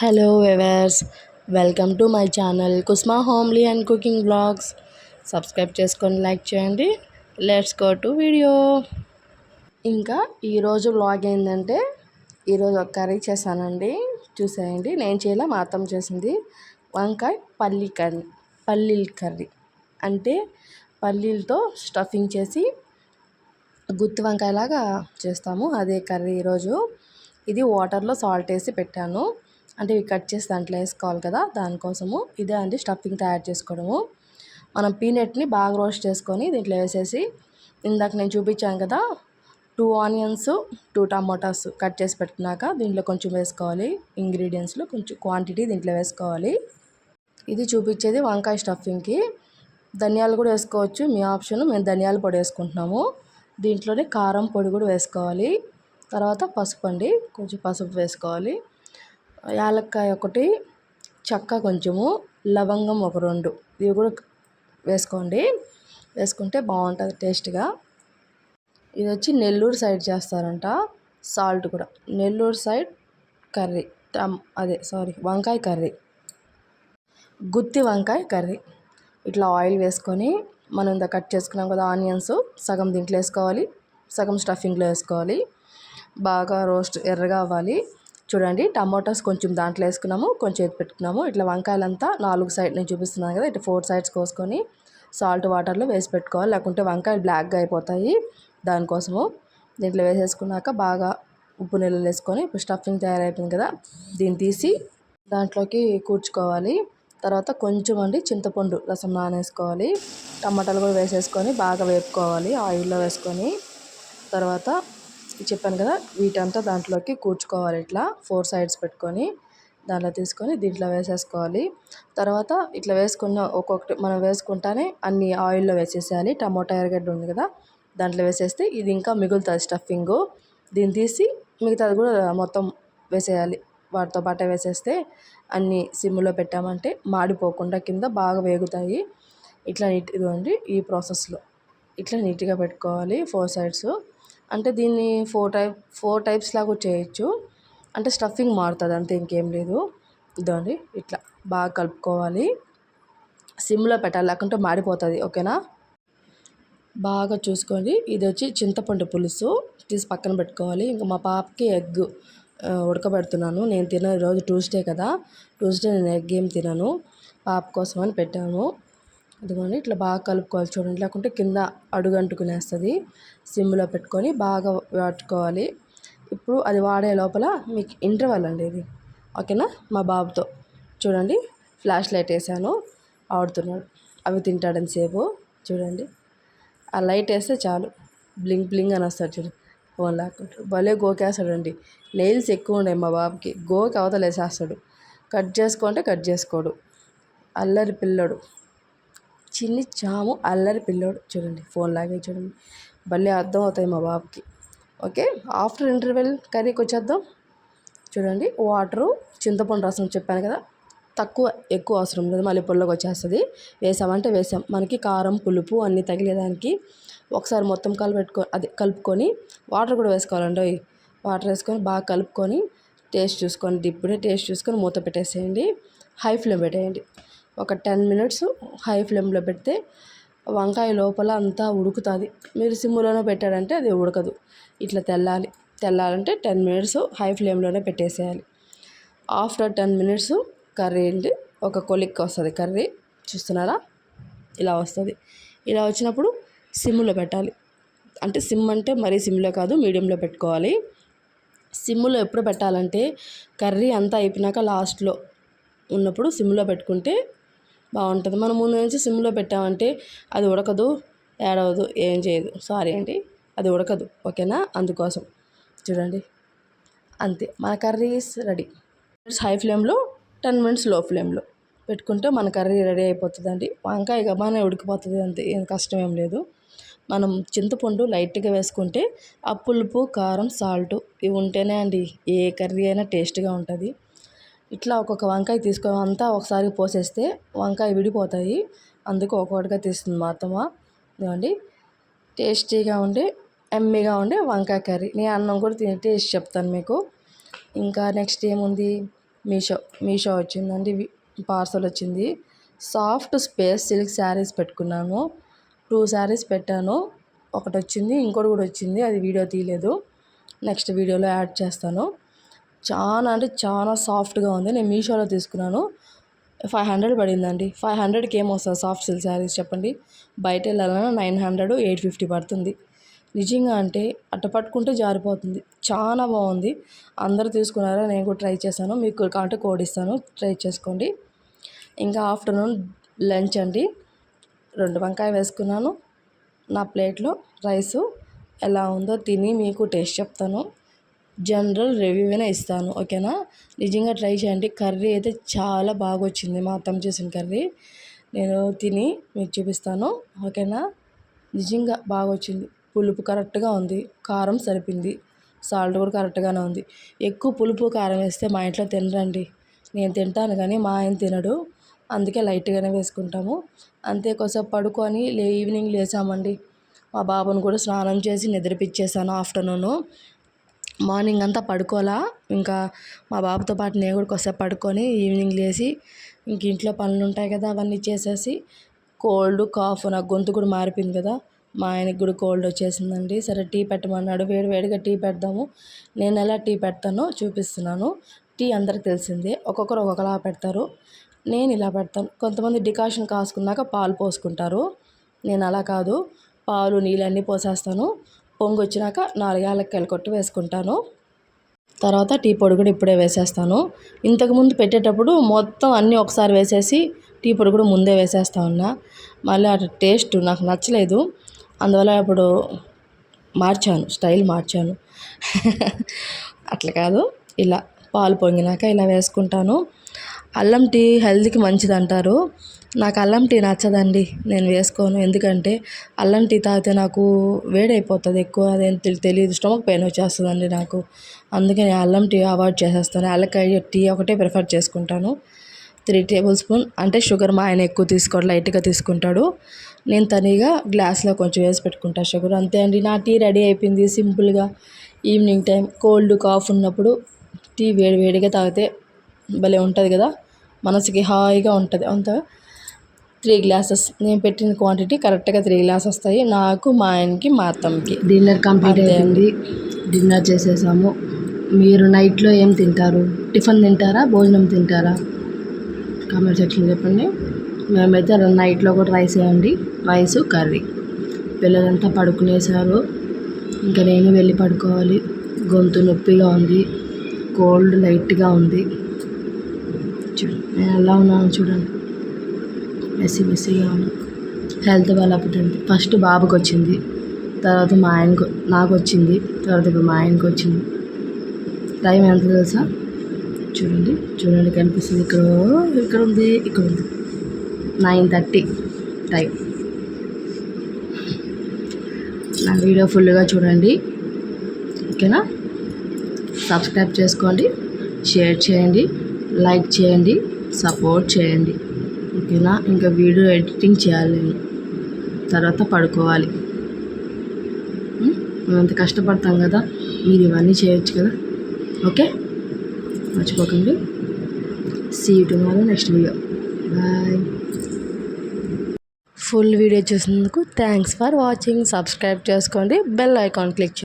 Hello viewers welcome to my channel కుస్మా homely and cooking blogs subscribe చేసుకొని like చేయండి. Let's go to video. ఇంకా ఈరోజు blog ఏంటంటే ఈరోజు ఒక కర్రీ చేశానండి. చూసేయండి నేను చేయలే మా అత్తమ్మ చేసింది. వంకాయ పల్లి కర్రీ పల్లీల కర్రీ. అంటే పల్లీలతో స్టఫింగ్ చేసి గుత్తి వంకాయలాగా చేస్తాము అదే కర్రీ ఈరోజు. ఇది వాటర్లో సాల్ట్ వేసి పెట్టాను. అంటే ఇవి కట్ చేసి దాంట్లో వేసుకోవాలి కదా దానికోసము ఇదే అండి స్టఫింగ్ తయారు చేసుకోవడము. మనం పీనట్ని బాగా రోస్ట్ చేసుకొని దీంట్లో వేసేసి ఇందాక నేను చూపించాను కదా two onions two tomatoes cut చేసి పెట్టుకున్నాక దీంట్లో కొంచెం వేసుకోవాలి. ఇంగ్రీడియంట్స్లో కొంచెం క్వాంటిటీ దీంట్లో వేసుకోవాలి. ఇది చూపించేది వంకాయ స్టఫింగ్కి. ధనియాలు కూడా వేసుకోవచ్చు మీ ఆప్షన్. మేము ధనియాల పొడి వేసుకుంటున్నాము. దీంట్లోనే కారం పొడి కూడా వేసుకోవాలి. తర్వాత పసుపు అండి కొంచెం పసుపు వేసుకోవాలి. యాలక్కాయ ఒకటి చెక్క కొంచెము లవంగం ఒక రెండు. ఇవి కూడా వేసుకోండి. వేసుకుంటే బాగుంటుంది టేస్ట్గా. ఇది వచ్చి నెల్లూరు సైడ్ చేస్తారంట. సాల్ట్ కూడా. Nellore side curry. అదే సారీ వంకాయ కర్రీ. గుత్తి వంకాయ కర్రీ. ఇట్లా ఆయిల్ వేసుకొని మనం ఇంత కట్ చేసుకున్నాం కదా ఆనియన్స్ సగం దీంట్లో వేసుకోవాలి. సగం స్టఫింగ్లో వేసుకోవాలి. బాగా రోస్ట్ ఎర్రగా అవ్వాలి. చూడండి టమాటోస్ కొంచెం దాంట్లో వేసుకున్నాము కొంచెం ఎత్తి పెట్టుకున్నాము. ఇట్లా వంకాయలంతా నాలుగు సైడ్ నేను చూపిస్తున్నాను కదా ఇట్లా ఫోర్ సైడ్స్ కోసుకొని సాల్ట్ వాటర్లో వేసి పెట్టుకోవాలి. లేకుంటే వంకాయలు బ్లాక్గా అయిపోతాయి దానికోసము. దీంట్లో వేసేసుకున్నాక బాగా ఉప్పు నీళ్ళు వేసుకొని ఇప్పుడు స్టఫింగ్ తయారైపోయింది కదా దీన్ని తీసి దాంట్లోకి కూర్చుకోవాలి. తర్వాత కొంచెం అండి చింతపండు రసం నానేసుకోవాలి. టమాటాలు కూడా వేసేసుకొని బాగా వేపుకోవాలి ఆయిల్లో వేసుకొని. తర్వాత చెప్పాను కదా వీటంతా దాంట్లోకి కూర్చుకోవాలి ఇట్లా. ఫోర్ సైడ్స్ పెట్టుకొని దాంట్లో తీసుకొని దీంట్లో వేసేసుకోవాలి. తర్వాత ఇట్లా వేసుకున్న ఒక్కొక్కటి మనం వేసుకుంటానే అన్ని ఆయిల్లో వేసేసేయాలి. టమోటా ఎరగడ్డ ఉంది కదా దాంట్లో వేసేస్తే ఇది ఇంకా మిగులుతుంది స్టఫింగ్. దీన్ని తీసి మిగతాది కూడా మొత్తం వేసేయాలి. వాటితో పాటే వేసేస్తే అన్ని సిమ్లో పెట్టామంటే మాడిపోకుండా కింద బాగా వేగుతాయి. ఇట్లా నీట్ ఇదిగోండి ఈ ప్రాసెస్లో. ఇట్లా నీట్గా పెట్టుకోవాలి. ఫోర్ సైడ్స్ అంటే దీన్ని ఫోర్ టైప్ ఫోర్ టైప్స్ లాగా చేయొచ్చు. అంటే స్టఫింగ్ మారుతుంది అంతే ఇంకేం లేదు. ఇదండి ఇట్లా బాగా కలుపుకోవాలి. సిమ్లో పెట్టాలి లేకుంటే మాడిపోతుంది ఓకేనా? బాగా చూసుకోండి. ఇది వచ్చి చింతపండు పులుసు. తీసి పక్కన పెట్టుకోవాలి. ఇంకా మా పాపకి ఎగ్ ఉడకబెడుతున్నాను. నేను తిన రోజు ట్యూస్డే కదా. ట్యూస్డే నేను ఎగ్ ఏం తినను. పాప కోసం అని పెట్టాను. అదిగోండి ఇట్లా బాగా కలుపుకోవాలి చూడండి. లేకుంటే కింద అడుగు అంటుకునేస్తుంది సిమ్లో పెట్టుకొని బాగా పట్టుకోవాలి ఇప్పుడు అది వాడే లోపల మీకు ఇంటర్వల్ అండి ఇది. ఓకేనా? మా బాబుతో. చూడండి ఫ్లాష్ లైట్ వేసాను. ఆడుతున్నాడు. అవి తింటాడని సేపు. చూడండి ఆ లైట్ వేస్తే చాలు. బ్లింగ్ బ్లింగ్ అని వస్తాడు చూడు. ఫోన్ లాక్కుంటాడు భలే గోకేస్తాడండి. నెయిల్స్ ఎక్కువ ఉన్నాయి మా బాబుకి. గోకి అవతల వేసేస్తాడు. కట్ చేసుకుంటే కట్ చేసుకోడు. అల్లరి పిల్లడు. చిన్ని చాము అల్లరి పిల్లోడు. చూడండి ఫోన్ లాగే చూడండి. భలే అర్థం అవుతాయి మా బాబుకి. ఓకే ఆఫ్టర్ ఇంటర్వెల్ కర్రీకి వచ్చేద్దాం. చూడండి వాటరు చింతపండు రసం చెప్పాను కదా. తక్కువ ఎక్కువ అవసరం లేదు మళ్ళీ పుల్లకి వచ్చేస్తుంది. వేసామంటే వేసాం. మనకి కారం పులుపు అన్నీ తగిలేదానికి ఒకసారి మొత్తం కలిపెట్టుకో అది కలుపుకొని వాటర్ కూడా వేసుకోవాలండి. వాటర్ వేసుకొని బాగా కలుపుకొని టేస్ట్ చూసుకోండి. ఇప్పుడే టేస్ట్ చూసుకొని మూత పెట్టేసేయండి. హై ఫ్లేమ్ పెట్టేయండి. ఒక టెన్ మినిట్స్ హై ఫ్లేమ్లో పెడితే వంకాయ లోపల అంతా ఉడుకుతుంది. మీరు సిమ్లోనే పెట్టారంటే అది ఉడకదు. ఇట్లా తెల్లాలి. తెల్లాలంటే టెన్ మినిట్స్ హై ఫ్లేమ్లోనే పెట్టేసేయాలి. ఆఫ్టర్ టెన్ మినిట్స్ కర్రీ ఏంటి? ఒక కొలిక్కి వస్తుంది కర్రీ. చూస్తున్నారా? ఇలా వస్తుంది. ఇలా వచ్చినప్పుడు సిమ్లో పెట్టాలి. అంటే సిమ్ అంటే మరీ సిమ్లో కాదు మీడియంలో పెట్టుకోవాలి. సిమ్లో ఎప్పుడు పెట్టాలంటే కర్రీ అంతా అయిపోయినాక లాస్ట్లో ఉన్నప్పుడు సిమ్లో పెట్టుకుంటే బాగుంటుంది. మనం ముందు నుంచి సిమ్లో పెట్టామంటే అది ఉడకదు ఏడవదు ఏం చేయదు. సారీ అండి అది ఉడకదు. ఓకేనా? అందుకోసం. చూడండి. అంతే. మన కర్రీస్ రెడీ. హై ఫ్లేమ్లో టెన్ మినిట్స్లో ఫ్లేమ్లో పెట్టుకుంటే మన కర్రీ రెడీ అయిపోతుందండి. వంకాయ గబానే ఉడికిపోతుంది అంతే. ఏం కష్టం ఏం లేదు. మనం చింతపండు లైట్గా వేసుకుంటే ఆ పులుపు కారం సాల్ట్ ఇవి ఉంటేనే అండి ఏ కర్రీ అయినా టేస్ట్గా ఉంటుంది. ఇట్లా ఒక్కొక్క వంకాయ తీసుకొని అంతా ఒకసారి పోసేస్తే వంకాయ విడిపోతాయి. అందుకు ఒక్కొక్కటిగా తీస్తుంది మా అత్తమ్మ. టేస్టీగా ఉండే ఎమ్మిగా ఉండే వంకాయ కర్రీ. నేను అన్నం కూడా తిని టేస్ట్ చెప్తాను మీకు. ఇంకా నెక్స్ట్ ఏముంది? మీషో మీషో వచ్చిందండి. పార్సల్ వచ్చింది. సాఫ్ట్ స్పేస్ సిల్క్ శారీస్ పెట్టుకున్నాను. టూ శారీస్ పెట్టాను. ఒకటి వచ్చింది ఇంకోటి కూడా వచ్చింది. అది వీడియో తీయలేదు. నెక్స్ట్ వీడియోలో యాడ్ చేస్తాను. చాలా అంటే చాలా సాఫ్ట్గా ఉంది. నేను మీషోలో తీసుకున్నాను. ఫైవ్ హండ్రెడ్ పడిందండి. ఫైవ్ హండ్రెడ్కి ఏమొస్తుంది సాఫ్ట్ సిల్క్ శారీస్ చెప్పండి? బయట వెళ్ళాలన్నా నైన్ హండ్రెడ్ ఎయిట్ ఫిఫ్టీ పడుతుంది. నిజంగా అంటే అట్ట పట్టుకుంటే జారిపోతుంది. చాలా బాగుంది. అందరూ తీసుకున్నారా? నేను కూడా ట్రై చేశాను. మీకు కాంటే కోడ్ ఇస్తాను. ట్రై చేసుకోండి. ఇంకా ఆఫ్టర్నూన్ లంచ్ అండి. రెండు వంకాయ వేసుకున్నాను. నా ప్లేట్లో రైసు ఎలా ఉందో తిని మీకు టేస్ట్ చెప్తాను. జనరల్ రివ్యూనే ఇస్తాను ఓకేనా? నిజంగా ట్రై చేయండి. కర్రీ అయితే చాలా బాగా వచ్చింది మా అత్తమ్మ చేసిన కర్రీ. నేను తిని మీకు చూపిస్తాను ఓకేనా? నిజంగా బాగా వచ్చింది. పులుపు కరెక్ట్గా ఉంది. కారం సరిపింది. సాల్ట్ కూడా కరెక్ట్గానే ఉంది. ఎక్కువ పులుపు కారం వేస్తే మా ఇంట్లో తినరండి. నేను తింటాను కానీ మా ఆయన తినడు. అందుకే లైట్గానే వేసుకుంటాము. అంతే కొద్దిసేపు పడుకొని లే ఈవినింగ్ లేసామండి. మా బాబుని కూడా స్నానం చేసి నిద్రపిచ్చేసాను ఆఫ్టర్నూను. మార్నింగ్ అంతా పడుకోలా ఇంకా మా బాబుతో పాటు నేను కూడా కొద్దిసేపు పడుకొని ఈవినింగ్ లేచి ఇంక ఇంట్లో పనులు ఉంటాయి కదా అవన్నీ చేసేసి కోల్డ్ కాఫ్ నా గొంతు కూడా మారిపోయింది కదా. మా ఆయనకి కూడా కోల్డ్ వచ్చేసిందండి. సరే టీ పెట్టమన్నాడు. వేడి వేడిగా టీ పెడదాము. నేను ఎలా టీ పెడతానో చూపిస్తున్నాను. టీ అందరికి తెలిసిందే. ఒక్కొక్కరు ఒక్కొక్కలా పెడతారు. నేను ఇలా పెడతాను. కొంతమంది డికాషన్ కాసుకున్నాక పాలు పోసుకుంటారు. నేను అలా కాదు. పాలు నీళ్ళన్నీ పోసేస్తాను. పొంగు వచ్చినాక నాలుగు యాలక్కాయలు కొట్టి వేసుకుంటాను. తర్వాత టీ పొడి కూడా ఇప్పుడే వేసేస్తాను. ఇంతకుముందు పెట్టేటప్పుడు మొత్తం అన్నీ ఒకసారి వేసేసి టీ పొడి కూడా ముందే వేసేస్తా ఉన్నా. మళ్ళీ అటు టేస్ట్ నాకు నచ్చలేదు. అందువల్ల ఇప్పుడు మార్చాను స్టైల్ మార్చాను. అట్లా కాదు ఇలా పాలు పొంగినాక ఇలా వేసుకుంటాను. అల్లం టీ హెల్త్కి మంచిది అంటారు నాకు అల్లం టీ నచ్చదండి నేను వేసుకోను. ఎందుకంటే అల్లం టీ తాగితే నాకు వేడైపోతుంది ఎక్కువ అదేం తెలియదు స్టమక్ పెయిన్ వచ్చేస్తుందండి నాకు. అందుకే నేను అల్లం టీ అవాయిడ్ చేసేస్తాను. అల్లకాయ టీ ఒకటే ప్రిఫర్ చేసుకుంటాను. త్రీ టేబుల్ స్పూన్ అంటే షుగర్ మా ఆయన ఎక్కువ తీసుకోడు లైట్గా తీసుకుంటాడు. నేను తనిగా గ్లాస్లో కొంచెం వేసి పెట్టుకుంటాను షుగర్. అంతే అండి నా టీ రెడీ అయిపోయింది సింపుల్గా. ఈవినింగ్ టైం కోల్డ్ కాఫ్ ఉన్నప్పుడు టీ వేడి వేడిగా తాగితే భలే ఉంటుంది కదా మనసుకి హాయిగా ఉంటుంది. అంత త్రీ గ్లాసెస్ నేను పెట్టిన క్వాంటిటీ కరెక్ట్గా త్రీ గ్లాస్ వస్తాయి. నాకు మా ఆయనకి మా అత్తమ్మకి. డిన్నర్ కంప్లీట్ అయింది. డిన్నర్ చేసేసాము. మీరు నైట్లో ఏం తింటారు? టిఫిన్ తింటారా? భోజనం తింటారా? కామెంట్ సెక్షన్ చెప్పండి. మేమైతే నైట్లో కూడా రైస్ వేయండి రైస్ కర్రీ. పిల్లలంతా పడుకునేసారు ఇంకా నేను వెళ్ళి పడుకోవాలి. గొంతు నొప్పిగా ఉంది. కోల్డ్ లైట్గా ఉంది. చూడండి నేను ఎలా ఉన్నాను చూడండి. మెస్సీ మెస్సీగా హెల్త్ బాగాలేకపోతుంది ఫస్ట్ బాబుకి వచ్చింది. తర్వాత మా ఆయనకు నాకు వచ్చింది. తర్వాత ఇప్పుడు మా ఆయనకు వచ్చింది. టైం ఎంత తెలుసా? చూడండి చూడండి కనిపిస్తుంది. ఇక్కడ ఇక్కడ ఉంది ఇక్కడ ఉంది. Nine thirty time. నా వీడియో ఫుల్గా చూడండి. ఓకేనా? సబ్స్క్రైబ్ చేసుకోండి. షేర్ చేయండి. లైక్ చేయండి. సపోర్ట్ చేయండి. ఓకేనా? ఇంకా వీడియో ఎడిటింగ్ చేయాలి నేను. తర్వాత పడుకోవాలి. మేము అంత కష్టపడతాం కదా మీరు ఇవన్నీ చేయొచ్చు కదా. ఓకే? మర్చిపోకండి. See you tomorrow next video bye full video చూసినందుకు థ్యాంక్స్ ఫర్ వాచింగ్ సబ్స్క్రైబ్ చేసుకోండి. Bell icon click